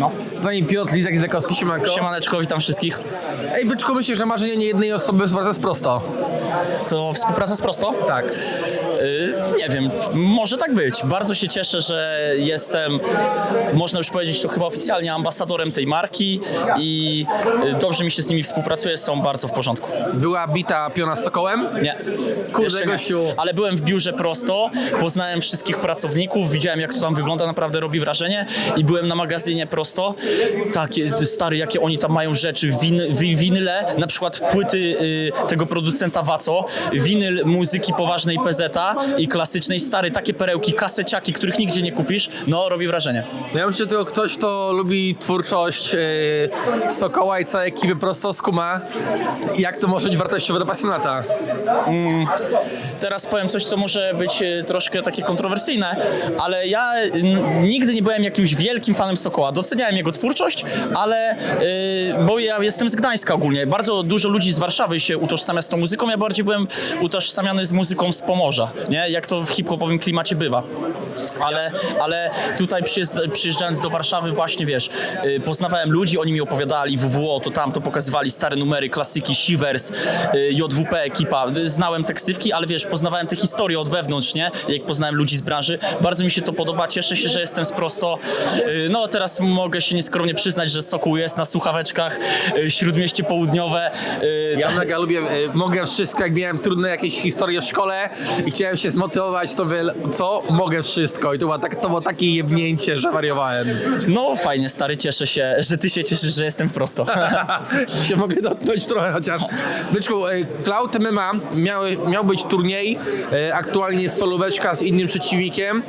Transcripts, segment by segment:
No. Z nami Piotr Lizak Lizakowski, siemanko. Siemaneczko, witam wszystkich. Ej, byczku, myślisz, że marzenie nie jednej osoby zwraca prosto? To współpraca z Prosto? Tak. Y, nie wiem, może tak być. Bardzo się cieszę, że jestem, można już powiedzieć to chyba oficjalnie, ambasadorem tej marki i y, dobrze mi się z nimi współpracuje, są bardzo w porządku. Była bita piona z Sokołem? Nie. Kurde, Jeszcze nie. gościu. Ale byłem w biurze prosto, poznałem wszystkich pracowników, widziałem jak to tam wygląda, naprawdę robi wrażenie i byłem na magazynie prosto. Takie, stary, jakie oni tam mają rzeczy, win, wi, winyle, na przykład płyty y, tego producenta Waco, winyl muzyki poważnej PZ i klasycznej, stary, takie perełki, kaseciaki, których nigdzie nie kupisz, no robi wrażenie. Ja myślę, że tylko ktoś, kto lubi twórczość yy, Sokoła i całej ekipy prosto skuma, jak to może być wartościowe do pasjonata. Teraz powiem coś, co może być e, troszkę takie kontrowersyjne, ale ja nigdy nie byłem jakimś wielkim fanem Sokoła. Doceniałem jego twórczość, ale e, bo ja jestem z Gdańska ogólnie. Bardzo dużo ludzi z Warszawy się utożsamia z tą muzyką. Ja bardziej byłem utożsamiany z muzyką z Pomorza, nie? Jak to w hip-hopowym klimacie bywa. Ale, ale tutaj przyjeżdż- przyjeżdżając do Warszawy właśnie, wiesz, y, poznawałem ludzi, oni mi opowiadali WWO, to tam, to pokazywali stare numery, klasyki, Shivers, y, JWP ekipa. Znałem te ksywki, ale wiesz, poznawałem te historie od wewnątrz, nie? Jak poznałem ludzi z branży. Bardzo mi się to podoba, cieszę się, że jestem z prosto. Y, No teraz mogę się nieskromnie przyznać, że Sokół jest na słuchaweczkach, Śródmieście Południowe. Ja mega lubię, mogę wszystko, jak miałem trudne jakieś historie w szkole i chciałem się zmotywować, to wie, co? Mogę wszystko. I to było, tak, to było takie jebnięcie, że wariowałem. No fajnie, stary, cieszę się, że ty się cieszysz, że jestem w prosto. się mogę dotknąć trochę chociaż. Byczku, e, Cloud MMA miał, miał być turniej, e, aktualnie jest solóweczka z innym przeciwnikiem.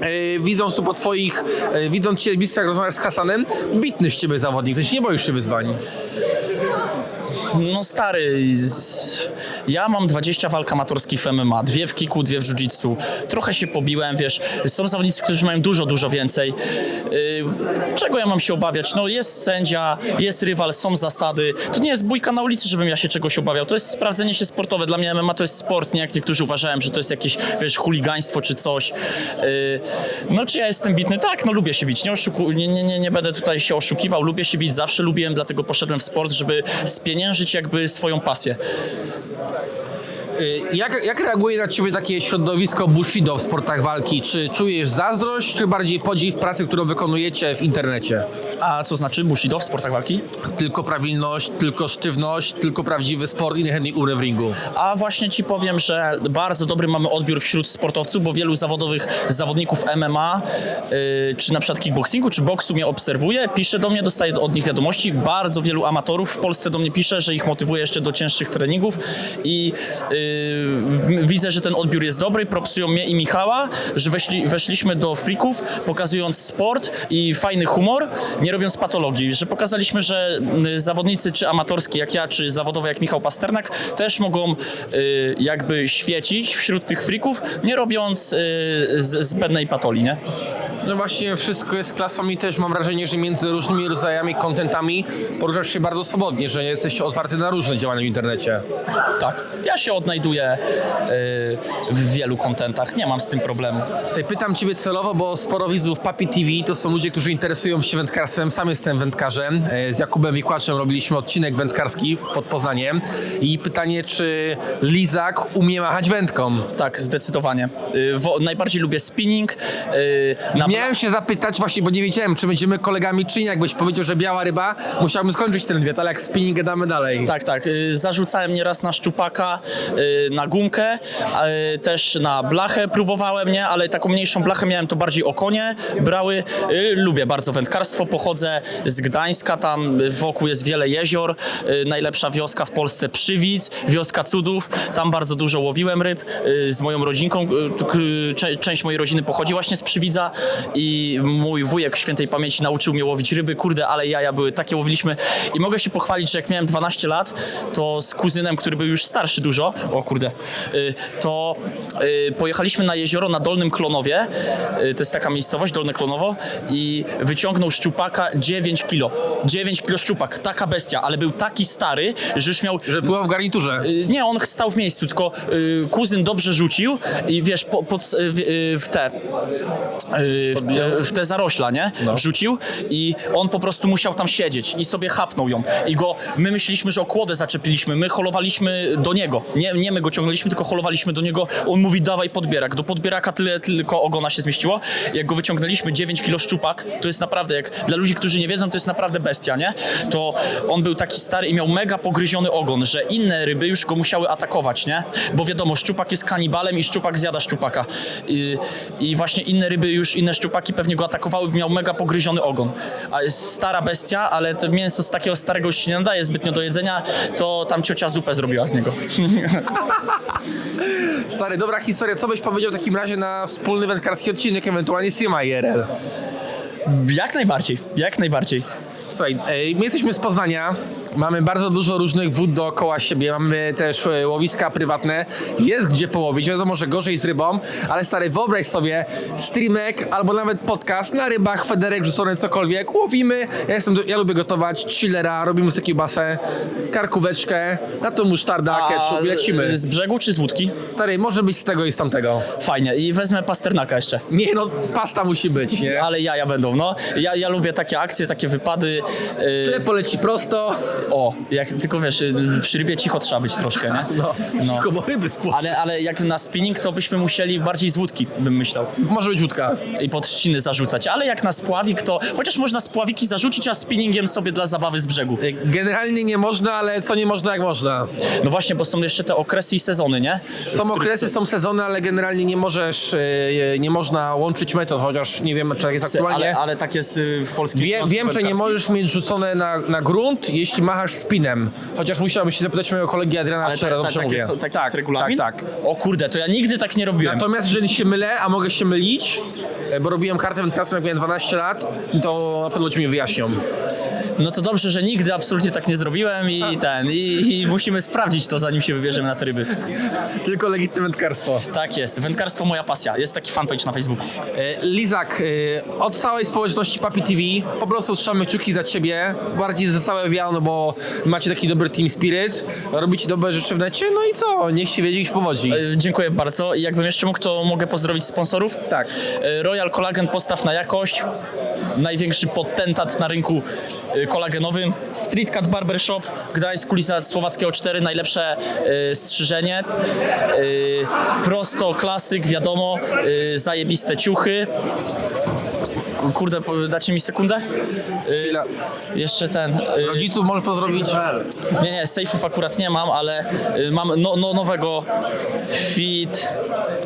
E, Widząc tu po twoich, widząc cię blisko jak rozmawiasz z Hasanem, bitny z ciebie zawodnik, coś nie boisz się wyzwań. No stary, ja mam 20 walk amatorskich w MMA, dwie w kiku, dwie w jiu-jitsu. Trochę się pobiłem, wiesz, są zawodnicy, którzy mają dużo, dużo więcej. Yy, czego ja mam się obawiać? No jest sędzia, jest rywal, są zasady. To nie jest bójka na ulicy, żebym ja się czegoś obawiał. To jest sprawdzenie się sportowe. Dla mnie MMA to jest sport, nie jak niektórzy uważają, że to jest jakieś, wiesz, chuligaństwo czy coś. Yy, no czy ja jestem bitny? Tak, no lubię się bić. Nie, oszuku- nie, nie, nie, nie będę tutaj się oszukiwał. Lubię się bić, zawsze lubiłem, dlatego poszedłem w sport, żeby spieniężyć jakby swoją pasję. E, Jak, jak reaguje na ciebie takie środowisko Bushido w sportach walki? Czy czujesz zazdrość, czy bardziej podziw pracy, którą wykonujecie w internecie? A co znaczy Bushido w sportach walki? Tylko prawilność, tylko sztywność, tylko prawdziwy sport i niechętnie urę w ringu. A właśnie ci powiem, że bardzo dobry mamy odbiór wśród sportowców, bo wielu zawodowych zawodników MMA, yy, czy na przykład kickboxingu, czy boksu mnie obserwuje, pisze do mnie, dostaje od nich wiadomości. Bardzo wielu amatorów w Polsce do mnie pisze, że ich motywuje jeszcze do cięższych treningów i yy, widzę, że ten odbiór jest dobry. Propsują mnie i Michała, że weszli, weszliśmy do freaków, pokazując sport i fajny humor, nie robiąc patologii, że pokazaliśmy, że y, zawodnicy czy amatorskie jak ja, czy zawodowe jak Michał Pasternak też mogą y, jakby świecić wśród tych frików, nie robiąc y, zbędnej patolii, nie? No właśnie, wszystko jest klasą i też mam wrażenie, że między różnymi rodzajami kontentami poruszasz się bardzo swobodnie, że jesteś otwarty na różne działania w internecie. Tak. Ja się odnajduję y, w wielu kontentach, nie mam z tym problemu. Słuchaj, pytam ciebie celowo, bo sporo widzów Papi TV to są ludzie, którzy interesują się wędkarstwem. Sam jestem wędkarzem. E, Z Jakubem Wikłaczem robiliśmy odcinek wędkarski pod Poznaniem. I pytanie, czy Lizak umie machać wędką? Tak, zdecydowanie. Y, wo, najbardziej lubię spinning. Y, na Miałem się zapytać właśnie, bo nie wiedziałem, czy będziemy kolegami, czy nie. Jakbyś powiedział, że biała ryba, musiałbym skończyć ten wywiad, ale jak spinning gadamy dalej. Tak, tak. y, Zarzucałem nieraz na szczupaka, y, na gumkę, y, też na blachę próbowałem, nie? Ale taką mniejszą blachę miałem to bardziej o konie, brały. Lubię bardzo wędkarstwo, pochodzę z Gdańska, tam wokół jest wiele jezior. Najlepsza wioska w Polsce Przywidz, wioska cudów. Tam bardzo dużo łowiłem ryb z moją rodzinką. Część mojej rodziny pochodzi właśnie z Przywidza i mój wujek świętej pamięci nauczył mnie łowić ryby. Kurde, ale jaja były takie, łowiliśmy. I mogę się pochwalić, że jak miałem 12 lat, to z kuzynem, który był już starszy dużo, o kurde, y, to y, pojechaliśmy na jezioro na Dolnym Klonowie, y, to jest taka miejscowość, Dolne Klonowo i wyciągnął szczupaka 9 kilo. 9 kilo szczupak, taka bestia, ale był taki stary, że już miał Że była w garniturze. Nie, on stał w miejscu, tylko kuzyn dobrze rzucił i wiesz, po, pod, w, w te. W, te, w te zarośla, nie? Wrzucił i on po prostu musiał tam siedzieć i sobie chapnął ją. I go, my myśleliśmy, że o kłodę zaczepiliśmy, my holowaliśmy do niego. Nie, nie my go ciągnęliśmy, tylko holowaliśmy do niego. On mówi, dawaj podbierak. Do podbieraka tyle tylko ogona się zmieściło. Jak go wyciągnęliśmy, 9 kilo szczupak, to jest naprawdę, jak dla ludzi, którzy nie wiedzą, to jest naprawdę bestia, nie? To on był taki stary i miał mega pogryziony ogon, że inne ryby już go musiały atakować, nie? Bo wiadomo, szczupak jest kanibalem i szczupak zjada szczupaka. I, i właśnie inne ryby już, inne szczupaki pewnie go atakowały, miał mega pogryziony ogon. A jest stara bestia, ale to mięso z takiego starego już się nie nadaje zbytnio do jedzenia, to tam ciocia zupę zrobiła z niego. Stary, dobra historia. Co byś powiedział w takim razie na wspólny wędkarski odcinek, ewentualnie streama IRL? jak najbardziej, jak najbardziej. Słuchaj, e, my jesteśmy z Poznania, mamy bardzo dużo różnych wód dookoła siebie, mamy też e, łowiska prywatne, jest gdzie połowić, wiadomo, że gorzej z rybą, ale stary, wyobraź sobie streamek albo nawet podcast na rybach, federek rzucony, cokolwiek, łowimy, ja, jestem, ja lubię gotować, chillera, robimy sobie kiełbasę, karkóweczkę, na to musztarda, ketchup, lecimy. Z brzegu czy z łódki? Stary, może być z tego i z tamtego. Fajnie. I wezmę pasternaka jeszcze. Nie no, pasta musi być, nie? Ale jaja będą, no. Ja, ja lubię takie akcje, takie wypady. Yy, Tyle poleci prosto, o, jak tylko wiesz, przy rybie cicho trzeba być troszkę, nie? no, cicho, bo ryby spłoszy. Ale, ale jak na spinning, to byśmy musieli bardziej z łódki, bym myślał. Może być łódka. I pod trzciny zarzucać. Ale jak na spławik, to chociaż można spławiki zarzucić, a spinningiem sobie dla zabawy z brzegu. Generalnie nie można, ale co nie można, jak można. No właśnie, bo są jeszcze te okresy i sezony, nie? Są okresy, są sezony, ale generalnie nie możesz, e, nie można łączyć metod, chociaż nie wiem, czy tak jest aktualnie. Ale, ale tak jest w polskim Związku wiem, że nie możesz mieć rzucone na, na grunt, jeśli machasz spinem. Chociaż musiałbym się zapytać mojego kolegi Adriana Ale Czera, ta, ta, tak, mówię. jest, tak, tak, jest regulamin? tak, tak. O kurde, to ja nigdy tak nie robiłem. Natomiast jeżeli się mylę, a mogę się mylić, e, bo robiłem kartę wędkarską jak miałem 12 lat, to na pewno ci mi wyjaśnią. No to dobrze, że nigdy absolutnie tak nie zrobiłem i ten, i, i musimy sprawdzić to, zanim się wybierzemy na te ryby. Tylko legitne wędkarstwo. Tak jest, wędkarstwo moja pasja. Jest taki fanpage na Facebooku. E, Lizak, e, od całej społeczności Papi TV po prostu trzymamy kciuki za ciebie, bardziej za całe wiano, bo macie taki dobry team spirit, robicie dobre rzeczy w necie, no i co, niech się wiedzie i się powodzi. E, Dziękuję bardzo. I jakbym jeszcze mógł, to mogę pozdrowić sponsorów. Tak. E, Royal Collagen postaw na jakość. Największy potentat na rynku e, kolagenowym. Street Cut Barber Shop, Gdańsk, ulica Słowackiego 4, najlepsze strzyżenie. Prosto, klasyk, wiadomo, zajebiste ciuchy. Kurde, dacie mi sekundę? Chwila. jeszcze ten. e, Rodziców możesz pozdrowić. nie, nie, sejfów akurat nie mam, ale y, mam no, no, nowego Fit.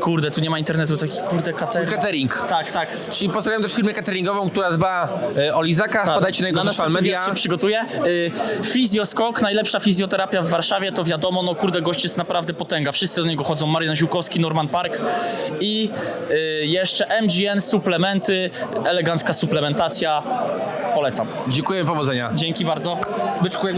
Kurde, tu nie ma internetu, taki kurde catering. Catering. Tak, tak. Czyli pozdrawiam też firmę cateringową, która dba e, o Lizaka, wpadajcie na jego social następny media. wiek się przygotuję. Y, Fizjoskok, najlepsza fizjoterapia w Warszawie, to wiadomo, no kurde, gość jest naprawdę potęga. Wszyscy do niego chodzą, Marian Ziółkowski, Norman Park i y, jeszcze MGN, suplementy, elegancka suplementacja. Polecam. Dziękuję, powodzenia. Dzięki bardzo. Byczku,